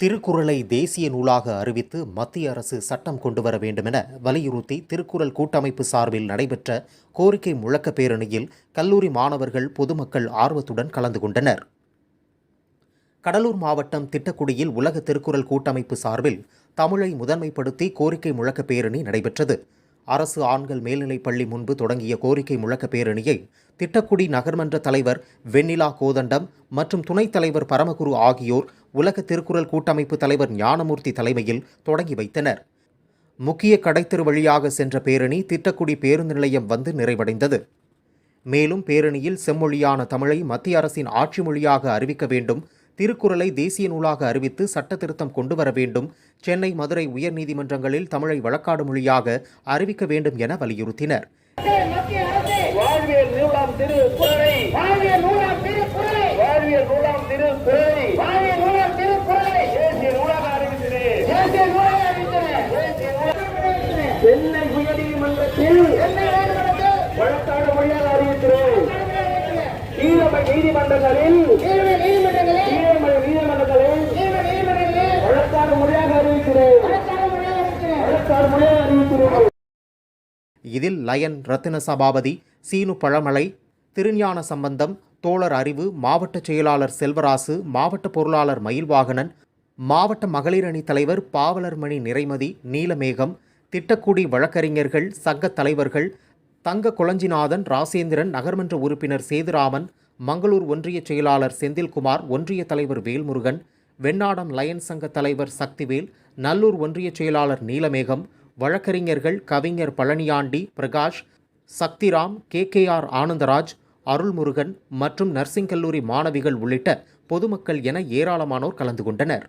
திருக்குறளை தேசிய நூலாக அறிவித்து மத்திய அரசு சட்டம் கொண்டு வர வேண்டுமென வலியுறுத்தி திருக்குறள் கூட்டமைப்பு சார்பில் நடைபெற்ற கோரிக்கை முழக்க பேரணியில் கல்லூரி மாணவர்கள் பொதுமக்கள் ஆர்வத்துடன் கலந்து கொண்டனர். கடலூர் மாவட்டம் திட்டக்குடியில் உலக திருக்குறள் கூட்டமைப்பு சார்பில் தமிழை முதன்மைப்படுத்தி கோரிக்கை முழக்க பேரணி நடைபெற்றது. அரசு ஆண்கள் மேல்நிலைப் பள்ளி முன்பு தொடங்கிய கோரிக்கை முழக்க பேரணியை திட்டக்குடி நகர்மன்ற தலைவர் வெண்ணிலா கோதண்டம் மற்றும் துணைத் தலைவர் பரமகுரு ஆகியோர் உலக திருக்குறள் கூட்டமைப்பு தலைவர் ஞானமூர்த்தி தலைமையில் தொடங்கி வைத்தனர். முக்கிய கடைத்தெரு வழியாக சென்ற பேரணி திட்டக்குடி பேருந்து நிலையம் வந்து நிறைவடைந்தது. மேலும் பேரணியில் செம்மொழியான தமிழை மத்திய அரசின் ஆட்சி மொழியாக அறிவிக்க வேண்டும் திருக்குறளை தேசிய நூலாக அறிவித்து சட்ட திருத்தம் கொண்டு வர வேண்டும். சென்னை மதுரை உயர்நீதிமன்றங்களில் தமிழை வழக்காடு மொழியாக அறிவிக்க வேண்டும் என வலியுறுத்தினர். வாழ்வியல் நூலாம் நூலாம் திருக்குறளை. நூலாம் திருக்குறளை தேசிய நூலாக அறிவிக்கிறேன் தேசிய நூலாக அறிவித்தன சென்னை உயர்நீதிமன்றத்தில் சென்னை நீதிமன்றத்தில் வழக்காடு மொழியாக அறிவிக்கிறேன் நீதிமன்ற நீதிமன்றங்களில் வழக்காடு மொழியாக அறிவிக்கிறேன். வழக்காடு மொழியாக அறிவிக்கிறேன். இதில் லயன் ரத்தின சபாபதி சீனு பழமலை திருஞான சம்பந்தம் தோழர் அறிவு மாவட்ட செயலாளர் செல்வராசு மாவட்ட பொருளாளர் மயில்வாகனன் மாவட்ட மகளிர் அணி தலைவர் பாவலர்மணி நிறைமதி நீலமேகம் திட்டக்குடி வழக்கறிஞர்கள் சங்கத் தலைவர்கள் தங்க குளஞ்சிநாதன் ராசேந்திரன் நகர்மன்ற உறுப்பினர் சேதுராமன் மங்களூர் ஒன்றிய செயலாளர் செந்தில்குமார் ஒன்றிய தலைவர் வேல்முருகன் வெண்ணாடம் லயன் சங்க தலைவர் சக்திவேல் நல்லூர் ஒன்றிய செயலாளர் நீலமேகம் வழக்கறிஞர்கள் கவிஞர் Palaniyandi Prakash Sakthiram K K R Anandaraj Arulmurugan மற்றும் நர்சிங் கல்லூரி மாணவிகள் உள்ளிட்ட பொதுமக்கள் என ஏராளமானோர் கலந்து கொண்டனர்.